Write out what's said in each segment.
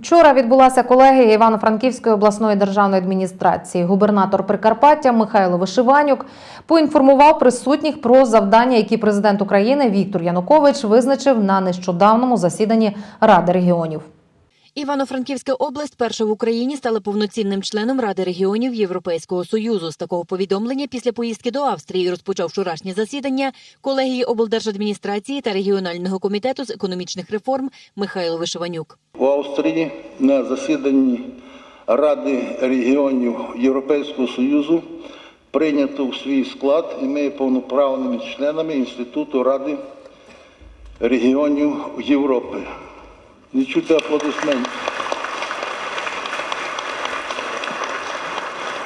Вчора відбулася колегія Івано-Франківської обласної державної адміністрації. Губернатор Прикарпаття Михайло Вишиванюк поінформував присутніх про завдання, які президент України Віктор Янукович визначив на нещодавному засіданні Ради регіонів. Івано-Франківська область перша в Україні стала повноцінним членом Ради регіонів Європейського союзу. З такого повідомлення після поїздки до Австрії розпочав вчорашнє засідання колегії облдержадміністрації та регіонального комітету з економічних реформ Михайло Вишиванюк. У Австрії на засіданні Ради регіонів Європейського Союзу прийнято в свій склад і ми повноправними членами Інституту Ради регіонів Європи. Не чути аплодисментів.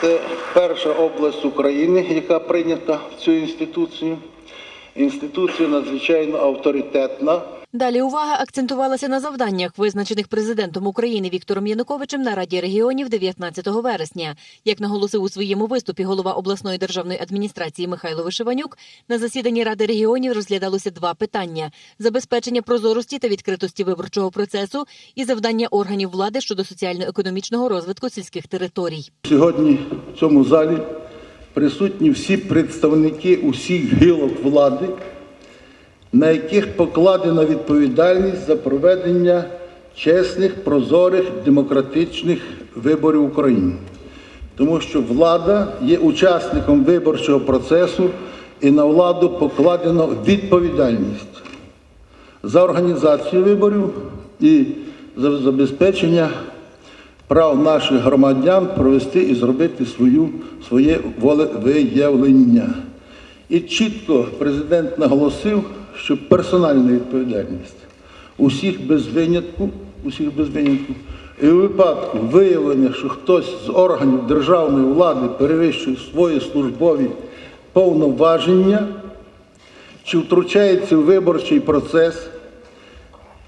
Це перша область України, яка прийнята в цю інституцію. Інституція надзвичайно авторитетна. Далі увага акцентувалася на завданнях, визначених президентом України Віктором Януковичем на Раді регіонів 19 вересня. Як наголосив у своєму виступі голова обласної державної адміністрації Михайло Вишиванюк, на засіданні Ради регіонів розглядалося два питання: забезпечення прозорості та відкритості виборчого процесу і завдання органів влади щодо соціально-економічного розвитку сільських територій. Сьогодні в цьому залі присутні всі представники усіх гілок влади, на яких покладена відповідальність за проведення чесних, прозорих, демократичних виборів в Україні. Тому що влада є учасником виборчого процесу і на владу покладено відповідальність за організацію виборів і за забезпечення прав наших громадян провести і зробити свою, своє волевиявлення. І чітко президент наголосив, що персональна відповідальність усіх без винятку, усіх без винятку, і у випадку виявлення, що хтось з органів державної влади перевищує свої службові повноваження чи втручається в виборчий процес,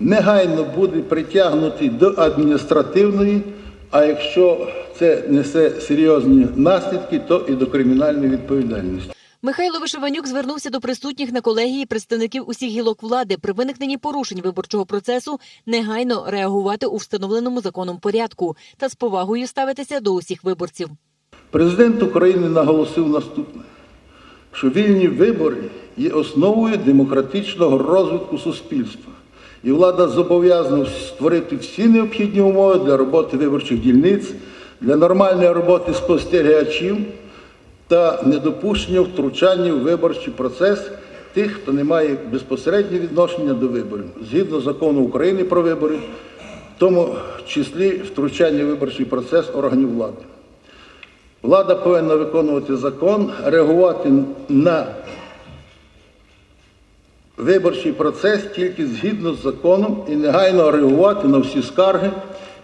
негайно буде притягнутий до адміністративної, а якщо це несе серйозні наслідки, то і до кримінальної відповідальності. Михайло Вишиванюк звернувся до присутніх на колегії представників усіх гілок влади при виникненні порушень виборчого процесу негайно реагувати у встановленому законом порядку та з повагою ставитися до усіх виборців. Президент України наголосив наступне, що вільні вибори є основою демократичного розвитку суспільства. І влада зобов'язана створити всі необхідні умови для роботи виборчих дільниць, для нормальної роботи спостерігачів та недопущення втручання в виборчий процес тих, хто не має безпосереднього відношення до виборів, згідно закону України про вибори, в тому числі втручання в виборчий процес органів влади. Влада повинна виконувати закон, реагувати на виборчий процес тільки згідно з законом і негайно реагувати на всі скарги,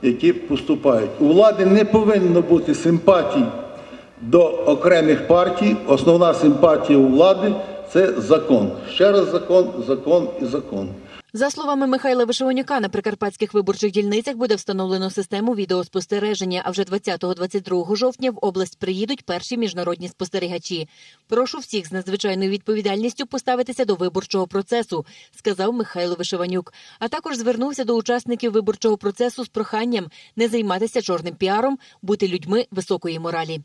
які поступають. У влади не повинно бути симпатій до окремих партій. Основна симпатія у влади це закон. Ще раз закон, закон і закон. За словами Михайла Вишиванюка, на прикарпатських виборчих дільницях буде встановлено систему відеоспостереження. А вже 20-22 жовтня в область приїдуть перші міжнародні спостерігачі. Прошу всіх з надзвичайною відповідальністю поставитися до виборчого процесу, сказав Михайло Вишиванюк. А також звернувся до учасників виборчого процесу з проханням не займатися чорним піаром, бути людьми високої моралі.